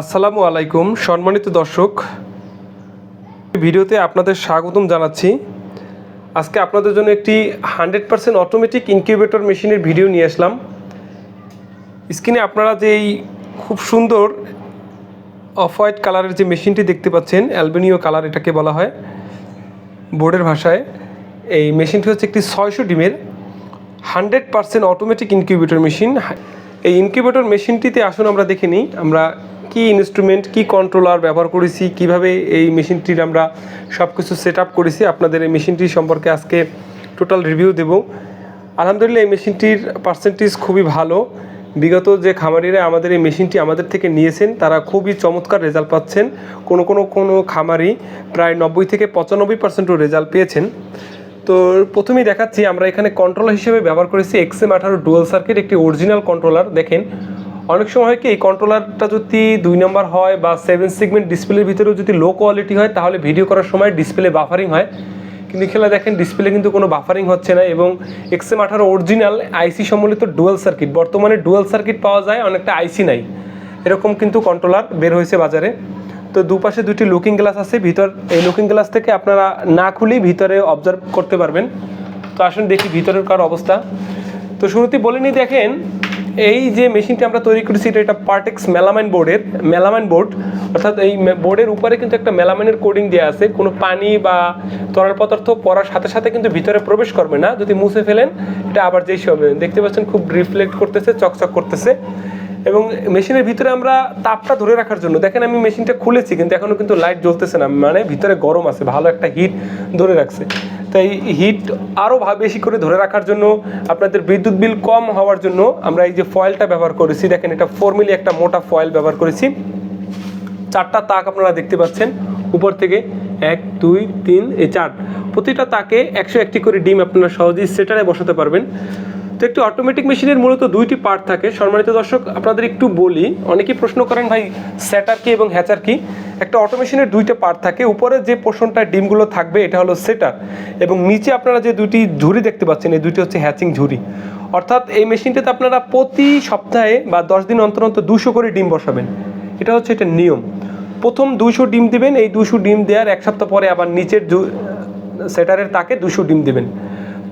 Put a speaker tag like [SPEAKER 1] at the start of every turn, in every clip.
[SPEAKER 1] আসসালামু আলাইকুম, সম্মানিত দর্শক। ভিডিওতে আপনাদের স্বাগতম জানাচ্ছি। আজকে আপনাদের জন্য একটি হান্ড্রেড পার্সেন্ট অটোমেটিক ইনকিউবেটর মেশিনের ভিডিও নিয়ে আসলাম। স্ক্রিনে আপনারা যে এই খুব সুন্দর অফ হোয়াইট কালারের যে মেশিনটি দেখতে পাচ্ছেন, অ্যালবেনিও কালার এটাকে বলা হয়, বোর্ডের ভাষায়, এই মেশিনটি হচ্ছে একটি ছয়শো ডিমের hundred percent automatic incubator machine. এই ইনকিউবেটর মেশিনটিতে আসুন আমরা দেখে নিই, আমরা কি ইনস্ট্রুমেন্ট কি কন্ট্রোলার ব্যবহার করেছি, কীভাবে এই মেশিনটির আমরা সব কিছু সেট আপ করেছি, আপনাদের এই মেশিনটি সম্পর্কে আজকে টোটাল রিভিউ দেব। আলহামদুলিল্লাহ, এই মেশিনটির পার্সেন্টেজ খুবই ভালো। বিগত যে খামারিরা আমাদের এই মেশিনটি আমাদের থেকে নিয়েছেন, তারা খুবই চমৎকার রেজাল্ট পাচ্ছেন। কোনো কোনো কোনো খামারি প্রায় নব্বই থেকে পঁচানব্বই পার্সেন্টও রেজাল্ট পেয়েছেন। তো প্রথমেই দেখাচ্ছি, আমরা এখানে কন্ট্রোলার হিসেবে ব্যবহার করেছি এক্সএম আঠারো ডুয়াল সার্কিট একটি অরিজিনাল কন্ট্রোলার দেখেন অনেক সময় হয় কি, এই কন্ট্রোলারটা যদি দুই নম্বর হয় বা সেভেন সিগমেন্ট ডিসপ্লের ভিতরেও যদি লো কোয়ালিটি হয়, তাহলে ভিডিও করার সময় ডিসপ্লে বাফারিং হয়। কিন্তু খেলা দেখেন ডিসপ্লে কিন্তু কোনো বাফারিং হচ্ছে না এবং এক্সএম আঠারো অরিজিনাল আইসি সম্বলিত ডুয়াল সার্কিট বর্তমানে ডুয়াল সার্কিট পাওয়া যায়, অনেকটা আইসি নাই। এরকম কিন্তু কন্ট্রোলার বের হয়েছে বাজারে। তো দুপাশে দুটি লুকিং গ্লাস আছে, ভিতর, এই লুকিং গ্লাস থেকে আপনারা না খুলেই ভিতরে অবজার্ভ করতে পারবেন। তো আসুন দেখি ভিতরের কার অবস্থা। তো শুরুতে বলে নিই, দেখেন, এই যে মেশিনটি আমরা তৈরি করেছি, এটা একটা পার্টেক্স মেলামাইন বোর্ডের মেলামাইন বোর্ড অর্থাৎ এই বোর্ডের উপরে কিন্তু একটা মেলামাইনের কোডিং দেওয়া আছে। কোনো পানি বা তরল পদার্থ পড়ার সাথে সাথে কিন্তু ভিতরে প্রবেশ করবে না। যদি মুছে ফেলেন, এটা আবার যেই হবে। দেখতে পাচ্ছেন, খুব রিফ্লেক্ট করতেছে, চকচক করতেছে। এবং মেশিনের ভিতরে আমরা তাপটা ধরে রাখার জন্য, দেখেন আমি মেশিনটা খুলেছি, কিন্তু এখনও কিন্তু লাইট জ্বলতেছে না। মানে ভিতরে গরম আছে, ভালো একটা হিট ধরে রাখছে। তাই হিট আরও বেশি করে ধরে রাখার জন্য আপনাদের বিদ্যুৎ বিল কম হওয়ার জন্য আমরা এই যে ফয়েলটা ব্যবহার করেছি, দেখেন এটা ফোর মিলি একটা মোটা ফয়েল ব্যবহার করেছি। চারটা তাক আপনারা দেখতে পাচ্ছেন, উপর থেকে এক, দুই, তিন, এই চার। প্রতিটা তাকে একশো একটি করে ডিম আপনারা সহজেই সেটারে বসাতে পারবেন। তো একটি অটোমেটিক মেশিনের মূলত দুইটি পার্ট থাকে। সম্মানিত দর্শক, আপনাদের একটু বলি অনেকেই প্রশ্ন করেন, ভাই স্যাটার কি এবং হ্যাচার কি? একটা অটোমেশনের দুইটা পার্ট থাকে। উপরে যে পোর্শনটা ডিমগুলো থাকবে, এটা হলো সেটার এবং নিচে আপনারা যে দুটি ঝুড়ি দেখতে পাচ্ছেন, এই দুইটি হচ্ছে হ্যাচিং ঝুড়ি। অর্থাৎ এই মেশিনটাতে আপনারা প্রতি সপ্তাহে বা দশ দিন অন্তর অন্তর দুশো করে ডিম বসাবেন। এটা হচ্ছে এটা নিয়ম। প্রথম দুশো ডিম দিবেন, এই দুশো ডিম দেওয়ার এক সপ্তাহ পরে আবার নিচের সেটারের তাকে দুশো ডিম দিবেন।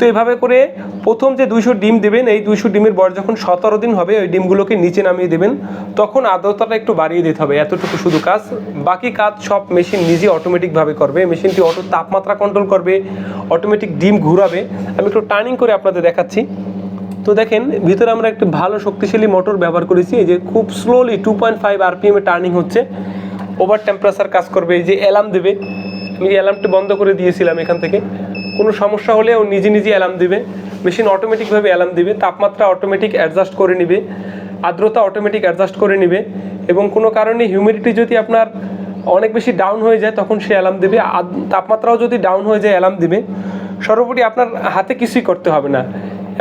[SPEAKER 1] তো এভাবে করে প্রথম যে দুইশো ডিম দেবেন, এই দুইশো ডিমের বয়স যখন সতেরো দিন হবে, ওই ডিমগুলোকে নিচে নামিয়ে দেবেন। তখন আর্দ্রতাটা একটু বাড়িয়ে দিতে হবে, এতটুকু শুধু কাজ। বাকি কাজ সব মেশিন নিজে অটোমেটিকভাবে করবে। মেশিনটি অটো তাপমাত্রা কন্ট্রোল করবে অটোমেটিক ডিম ঘুরাবে। আমি একটু টার্নিং করে আপনাদের দেখাচ্ছি। তো দেখেন, ভিতরে আমরা একটি ভালো শক্তিশালী মোটর ব্যবহার করেছি। এই যে খুব স্লোলি টু পয়েন্ট ফাইভ আরপিএমে টার্নিং হচ্ছে। ওভার টেম্পারেচার কাজ করবে, এই যে অ্যালার্ম দেবে। আমি অ্যালার্মটি বন্ধ করে দিয়েছিলাম এখান থেকে। কোনো সমস্যা হলে ও নিজে নিজে অ্যালার্ম দিবে। মেশিন অটোমেটিকভাবে অ্যালার্ম দিবে, তাপমাত্রা অটোমেটিক অ্যাডজাস্ট করে নিবে, আর্দ্রতা অটোমেটিক অ্যাডজাস্ট করে নিবে এবং কোনো কারণে হিউমিডিটি যদি আপনার অনেক বেশি ডাউন হয়ে যায়, তখন সে অ্যালার্ম দেবে। তাপমাত্রাও যদি ডাউন হয়ে যায় অ্যালার্ম দিবে। সর্বোপরি আপনার হাতে কিছুই করতে হবে না।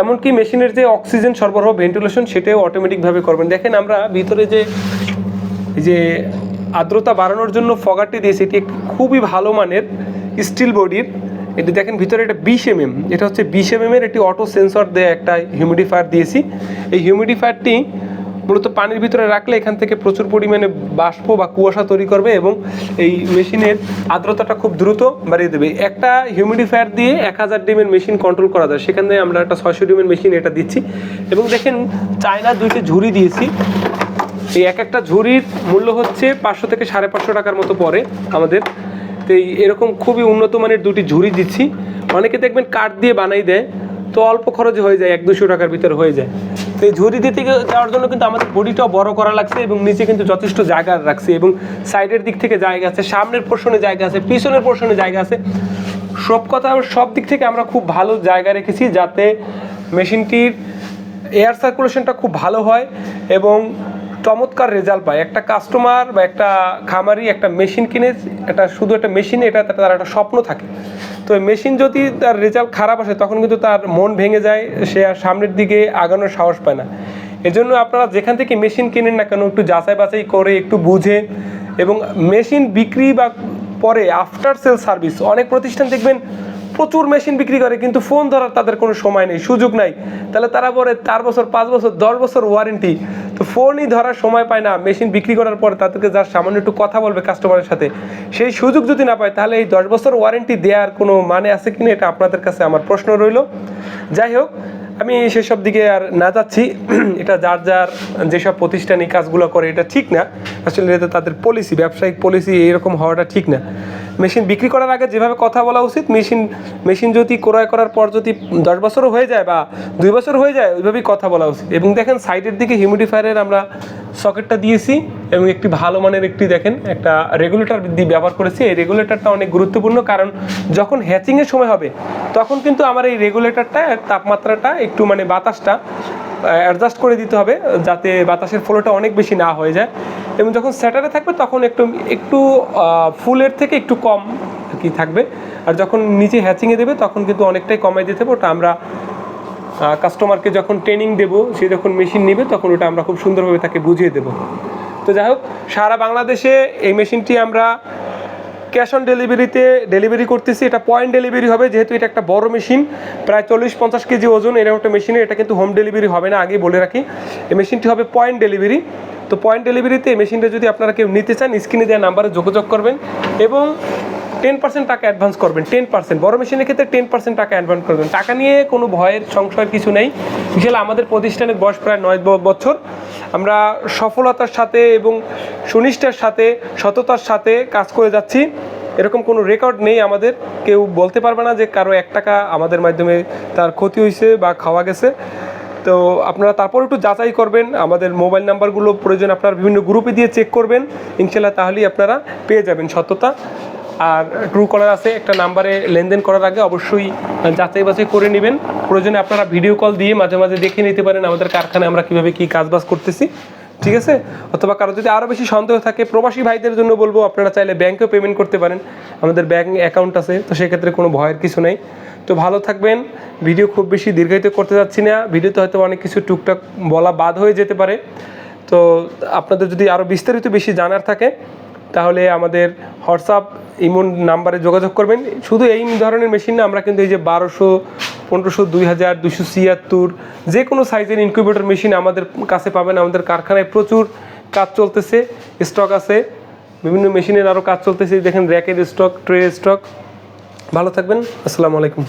[SPEAKER 1] এমনকি মেশিনের যে অক্সিজেন সরবরাহ ভেন্টিলেশন সেটাও অটোমেটিকভাবে করবেন। দেখেন আমরা ভিতরে যে যে আর্দ্রতা বাড়ানোর জন্য ফগারটি দিয়েছি, এটি খুবই ভালো মানের স্টিল বডির এটি দেখেন, ভিতরে এটা বিশ এমএম। এটা হচ্ছে বিশ এমএম এর একটি অটো সেন্সর দেয়া একটা হিউমিডিফায়ার দিয়েছি। এই হিউমিডিফায়ারটি মূলত পানির ভিতরে রাখলে এখান থেকে প্রচুর পরিমাণে বাষ্প বা কুয়াশা তৈরি করবে এবং এই মেশিনের আর্দ্রতাটা খুব দ্রুত বাড়িয়ে দেবে। একটা হিউমিডিফায়ার দিয়ে এক হাজার ডিমের মেশিন কন্ট্রোল করা যায়। সেখান সেখানে আমরা একটা ছয়শো ডিমের মেশিন এটা দিচ্ছি। এবং দেখেন, চায়না দুইটি ঝুড়ি দিয়েছি। এই এক একটা ঝুড়ির মূল্য হচ্ছে পাঁচশো থেকে সাড়ে পাঁচশো টাকার মতো পড়ে আমাদের। এই এরকম খুবই উন্নত মানের দুটি ঝুড়ি দিচ্ছি। অনেকে দেখবেন কাঠ দিয়ে বানাই দেয়, তো অল্প খরচে হয়ে যায়, এক দুশো টাকার ভিতরে হয়ে যায়। তো এই ঝুড়ি দিতে যাওয়ার জন্য কিন্তু আমাদের বডিটাও বড় করা লাগছে এবং নিচে কিন্তু যথেষ্ট জায়গা রাখছে এবং সাইডের দিক থেকে জায়গা আছে, সামনের পোর্শনে জায়গা আছে, পিছনের পোর্শনে জায়গা আছে। সব কথা সব দিক থেকে আমরা খুব ভালো জায়গা রেখেছি যাতে মেশিনটির এয়ার সার্কুলেশনটা খুব ভালো হয় এবং চমৎকার রেজাল্ট পায়। একটা কাস্টমার বা একটা খামারি একটা মেশিন কিনে একটা শুধু একটা মেশিনে এটা তার একটা স্বপ্ন থাকে। তো মেশিন যদি তার রেজাল্ট খারাপ আসে, তখন কিন্তু তার মন ভেঙে যায়, সে আর সামনের দিকে আগানোর সাহস পায় না। এজন্য আপনারা যেখান থেকে মেশিন কিনেন না কেন, একটু যাচাই বাছাই করে, একটু বুঝে এবং মেশিন বিক্রি বা পরে আফটার সেল সার্ভিস অনেক প্রতিষ্ঠান দেখবেন প্রচুর মেশিন বিক্রি করে, কিন্তু ফোন ধরার তাদের কোনো সময় নেই, সুযোগ নাই। তাহলে তারা বলে, চার বছর, পাঁচ বছর, দশ বছর ওয়ারেন্টি তো ফোনই ধরার সময় পায় না মেশিন বিক্রি করার পর তাদেরকে যার সামান্য একটু কথা বলবে কাস্টমারের সাথে। সেই সুযোগ যদি না পায়, তাহলে এই দশ বছর ওয়ারেন্টি দেওয়ার কোনো মানে আছে কিনা এটা আপনাদের কাছে আমার প্রশ্ন রইল। যাই হোক আমি সেসব দিকে আর না যাচ্ছি। এটা যার যার যেসব প্রতিষ্ঠান এই কাজগুলো করে, এটা ঠিক না। আসলে এটা তাদের পলিসি ব্যবসায়িক পলিসি এরকম হওয়াটা ঠিক না। মেশিন বিক্রি করার আগে যেভাবে কথা বলা উচিত, মেশিন মেশিন যদি ক্রয় করার পর যদি দশ বছরও হয়ে যায় বা দুই বছর হয়ে যায়, ওইভাবেই কথা বলা উচিত। এবং দেখেন সাইডের দিকে হিউমিডিফায়ারের আমরা সকেটটা দিয়েছি এবং একটি ভালো মানের একটি দেখেন, একটা রেগুলেটর দিয়ে ব্যবহার করেছি। এই রেগুলেটরটা অনেক গুরুত্বপূর্ণ কারণ যখন হ্যাচিংয়ের সময় হবে, তখন কিন্তু আমার এই রেগুলেটরটা তাপমাত্রাটা, একটু মানে বাতাসটা অ্যাডজাস্ট করে দিতে হবে যাতে বাতাসের ফ্লোটা অনেক বেশি না হয়ে যায়। এবং যখন স্যাটারে থাকবে, তখন একটু একটু ফুলের থেকে একটু কম কি থাকবে। আর যখন নিচে হ্যাচিংয়ে দেবে, তখন কিন্তু অনেকটাই কমাই দিতে হবে। ওটা আমরা কাস্টমারকে যখন ট্রেনিং দেবো, সে যখন মেশিন নেবে, তখন ওটা আমরা খুব সুন্দরভাবে তাকে বুঝিয়ে দেবো। তো যাই হোক, সারা বাংলাদেশে এই মেশিনটি আমরা ক্যাশ অন ডেলিভারিতে ডেলিভারি করতেছি। এটা পয়েন্ট ডেলিভারি হবে, যেহেতু এটা একটা বড় মেশিন প্রায় চল্লিশ পঞ্চাশ কেজি ওজন, এরকম একটা মেশিনে এটা কিন্তু হোম ডেলিভারি হবে না, আগেই বলে রাখি। এই মেশিনটি হবে পয়েন্ট ডেলিভারি তো পয়েন্ট ডেলিভারিতে এই মেশিনটা যদি আপনারা কেউ নিতে চান স্ক্রিনে দেওয়া নাম্বারে যোগাযোগ করবেন এবং টেন পার্সেন্ট টাকা অ্যাডভান্স করবেন টেন পার্সেন্ট বড় মেশিনের ক্ষেত্রে টেন পার্সেন্ট টাকা অ্যাডভান্স করবেন। টাকা নিয়ে কোনো ভয়ের, সংশয়ের কিছু নেই। বিশাল আমাদের প্রতিষ্ঠানের বয়স প্রায় নয় বছর। আমরা সফলতার সাথে এবং সুনিষ্ঠার সাথে, সততার সাথে কাজ করে যাচ্ছি। এরকম কোনো রেকর্ড নেই আমাদের। কেউ বলতে পারবে না যে কারও এক টাকা আমাদের মাধ্যমে তার ক্ষতি হয়েছে বা খাওয়া গেছে। তো আপনারা তারপর একটু যাচাই করবেন। আমাদের মোবাইল নাম্বারগুলো প্রয়োজন। আপনারা বিভিন্ন গ্রুপে দিয়ে চেক করবেন। ইনশাল্লাহ তাহলেই আপনারা পেয়ে যাবেন সততা। আর ট্রু কলার আছে, একটা নাম্বারে লেনদেন করার আগে অবশ্যই যাচাই বাছাই করে নেবেন। প্রয়োজনে আপনারা ভিডিও কল দিয়ে মাঝে মাঝে দেখে নিতে পারেন আমাদের কারখানায় আমরা কীভাবে কী কাজবাজ করতেছি। ঠিক আছে? অথবা কারও যদি আরও বেশি সন্দেহ থাকে, প্রবাসী ভাইদের জন্য বলব, আপনারা চাইলে ব্যাংকেও পেমেন্ট করতে পারেন। আমাদের ব্যাংক অ্যাকাউন্ট আছে, তো সেক্ষেত্রে কোনো ভয়ের কিছু নেই। তো ভালো থাকবেন। ভিডিও খুব বেশি দীর্ঘায়িত করতে যাচ্ছি না। ভিডিওতে হয়তো অনেক কিছু টুকটাক বলা বাদ হয়ে যেতে পারে। তো আপনাদের যদি আরও বিস্তারিত বেশি জানার থাকে তাহলে আমাদের হোয়াটসঅ্যাপ ইমন নাম্বারে যোগাযোগ করবেন। শুধু এই ধরনের মেশিন না, আমরা কিন্তু এই যে বারোশো, পনেরোশো দুই হাজার দুশো ছিয়াত্তর যে কোনো সাইজের ইনকিউবেটর মেশিন আমাদের কাছে পাবেন। আমাদের কারখানায় প্রচুর কাজ চলতেছে স্টক আছে, বিভিন্ন মেশিনের আরও কাজ চলতেছে। দেখেন র্যাকের স্টক ট্রে স্টক ভালো থাকবেন, আসসালামু আলাইকুম।